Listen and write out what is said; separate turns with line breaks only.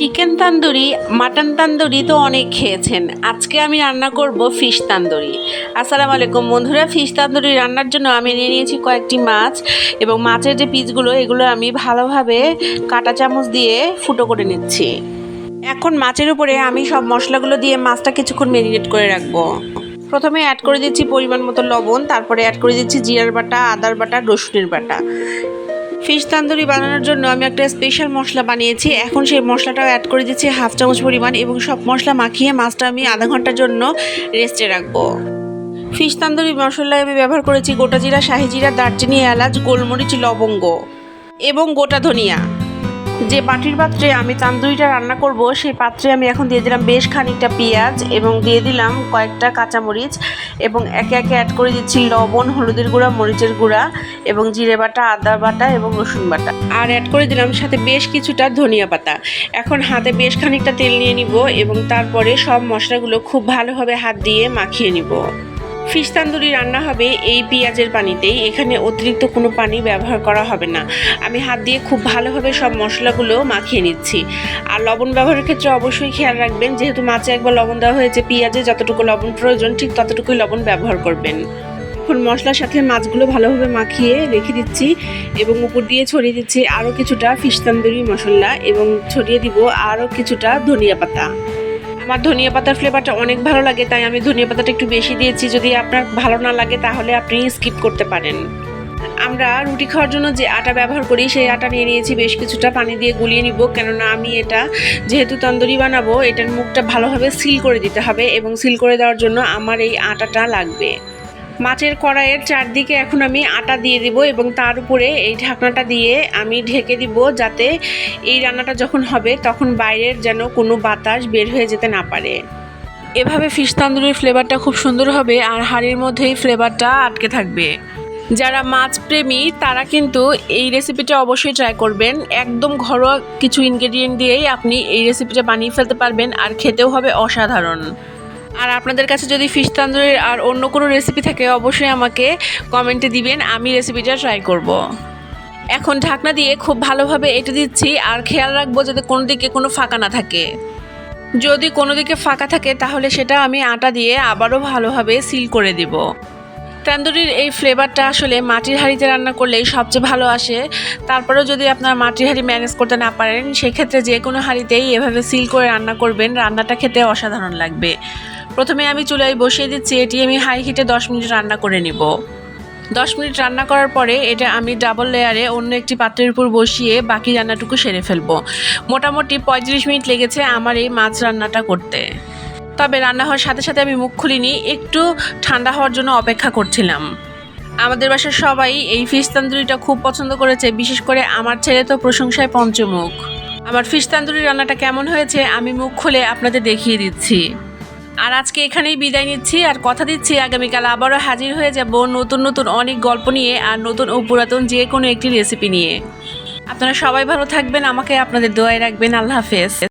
Chicken tandoori mutton tandoori তো অনেক খেয়েছেন। আজকে আমি রান্না করব ফিশ তান্দুরি আসসালামু আলাইকুম বন্ধুরা ফিশ তান্দুরি রান্নার জন্য আমি নিয়ে নিয়েছি কয়েকটি মাছ এবং মাছের যে পিসগুলো, এগুলো আমি ভালোভাবে কাঁটা চামচ দিয়ে ফুটো করে নিচ্ছি। এখন মাছের উপরে আমি সব মশলাগুলো দিয়ে মাছটা কিছুক্ষণ মেরিনেট করে রাখব। প্রথমে অ্যাড করে দিচ্ছি পরিমাণ মতো লবণ, তারপরে অ্যাড করে দিচ্ছি জিরার বাটা, আদার বাটা, রসুনের বাটা। ফিশ তান্দুরি বানানোর জন্য আমি একটা স্পেশাল মশলা বানিয়েছি। এখন সেই মশলাটাও অ্যাড করে দিচ্ছি হাফ চামচ পরিমাণ এবং সব মশলা মাখিয়ে মাছটা আমি আধা ঘণ্টার জন্য রেস্টে রাখব। ফিশ তান্দুরি মশলায় আমি ব্যবহার করেছি গোটা জিরা, শাহি জিরা, দারচিনি, এলাচ, গোলমরিচ, লবঙ্গ এবং গোটা ধনিয়া। যে বাটির পাত্রে আমি তান্দুরিটা রান্না করব, সেই পাত্রে আমি এখন দিয়ে দিলাম বেশ খানিকটা পেঁয়াজ এবং দিয়ে দিলাম কয়েকটা কাঁচামরিচ এবং একে একে অ্যাড করে দিচ্ছি লবণ, হলুদের গুঁড়া, মরিচের গুঁড়া এবং জিরে বাটা, আদা বাটা এবং রসুন বাটা। আর অ্যাড করে দিলাম সাথে বেশ কিছুটা ধনিয়া পাতা। এখন হাতে বেশ খানিকটা তেল নিয়ে নিব এবং তারপরে সব মশলাগুলো খুব ভালোভাবে হাত দিয়ে মাখিয়ে নিব। ফিশ তান্দুরি রান্না হবে এই পেঁয়াজের পানিতেই। এখানে অতিরিক্ত কোনো পানি ব্যবহার করা হবে না। আমি হাত দিয়ে খুব ভালোভাবে সব মশলাগুলো মাখিয়ে নিচ্ছি। আর লবণ ব্যবহারের ক্ষেত্রে অবশ্যই খেয়াল রাখবেন, যেহেতু মাছে একবার লবণ দেওয়া হয়েছে পেঁয়াজে, যতটুকু লবণ প্রয়োজন, ঠিক ততটুকুই লবণ ব্যবহার করবেন। এখন মশলার সাথে মাছগুলো ভালোভাবে মাখিয়ে রেখে দিচ্ছি এবং উপর দিয়ে ছড়িয়ে দিচ্ছি আরও কিছুটা ফিশ তান্দুরি মশলা এবং ছড়িয়ে দিব আরও কিছুটা ধনিয়া পাতা। আমার ধনিয়া পাতার ফ্লেভারটা অনেক ভালো লাগে, তাই আমি ধনিয়া পাতাটা একটু বেশি দিয়েছি। যদি আপনার ভালো না লাগে, তাহলে আপনি স্কিপ করতে পারেন। আমরা রুটি খাওয়ার জন্য যে আটা ব্যবহার করি, সেই আটা নিয়ে নিয়েছি, বেশ কিছুটা পানি দিয়ে গুলিয়ে নিব। কেননা আমি এটা যেহেতু তন্দুরি বানাবো, এটার মুখটা ভালোভাবে সিল করে দিতে হবে এবং সিল করে দেওয়ার জন্য আমার এই আটাটা লাগবে। মাছের কড়াইয়ের চারদিকে এখন আমি আটা দিয়ে দিব এবং তার উপরে এই ঢাকনাটা দিয়ে আমি ঢেকে দিব যাতে এই রান্নাটা যখন হবে তখন বাইরের যেন কোনো বাতাস বের হয়ে যেতে না পারে। এভাবে ফিশ তান্দুরির ফ্লেভারটা খুব সুন্দর হবে আর হাঁড়ির মধ্যেই ফ্লেভারটা আটকে থাকবে। যারা মাছ প্রেমী, তারা কিন্তু এই রেসিপিটা অবশ্যই ট্রাই করবেন। একদম ঘরোয়া কিছু ইনগ্রেডিয়েন্ট দিয়েই আপনি এই রেসিপিটা বানিয়ে ফেলতে পারবেন আর খেতেও হবে অসাধারণ। আর আপনাদের কাছে যদি ফিশ তান্দুরির আর অন্য কোনো রেসিপি থাকে, অবশ্যই আমাকে কমেন্টে দিবেন, আমি রেসিপিটা ট্রাই করব। এখন ঢাকনা দিয়ে খুব ভালোভাবে এটা দিচ্ছি, আর খেয়াল রাখব যাতে কোনো দিকে কোনো ফাঁকা না থাকে। যদি কোনো দিকে ফাঁকা থাকে, তাহলে সেটা আমি আটা দিয়ে আবারও ভালোভাবে সিল করে দিব। তান্দুরির এই ফ্লেভারটা আসলে মাটির হাঁড়িতে রান্না করলেই সবচেয়ে ভালো আসে। তারপরেও যদি আপনার মাটির হাঁড়ি ম্যানেজ করতে না পারেন, সেক্ষেত্রে যে কোনো হাঁড়িতেই এভাবে সিল করে রান্না করবেন। রান্নাটা খেতে অসাধারণ লাগবে। প্রথমে আমি চুলায় বসিয়ে দিচ্ছি, এটি আমি হাই হিটে দশ মিনিট রান্না করে নিব। দশ মিনিট রান্না করার পরে এটা আমি ডাবল লেয়ারে অন্য একটি পাত্রের উপর বসিয়ে বাকি রান্নাটুকু সেরে ফেলব। মোটামুটি পঁয়ত্রিশ মিনিট লেগেছে আমার এই মাছ রান্নাটা করতে। তবে রান্না হওয়ার সাথে সাথে আমি মুখ খুলিনি, একটু ঠান্ডা হওয়ার জন্য অপেক্ষা করছিলাম। আমাদের বাসার সবাই এই ফিশ তান্দুরিটা খুব পছন্দ করেছে, বিশেষ করে আমার ছেলে তো প্রশংসায় পঞ্চমুখ। আমার ফিশ তান্দুরি রান্নাটা কেমন হয়েছে আমি মুখ খুলে আপনাদের দেখিয়ে দিচ্ছি। আর আজকে এখানেই বিদায় নিচ্ছি আর কথা দিচ্ছি আগামীকাল আবারও হাজির হয়ে যাব নতুন নতুন অনেক গল্প নিয়ে আর নতুন ও পুরাতন যে কোনো একটি রেসিপি নিয়ে। আপনারা সবাই ভালো থাকবেন, আমাকে আপনাদের দোয়ায় রাখবেন। আল্লাহ হাফেজ।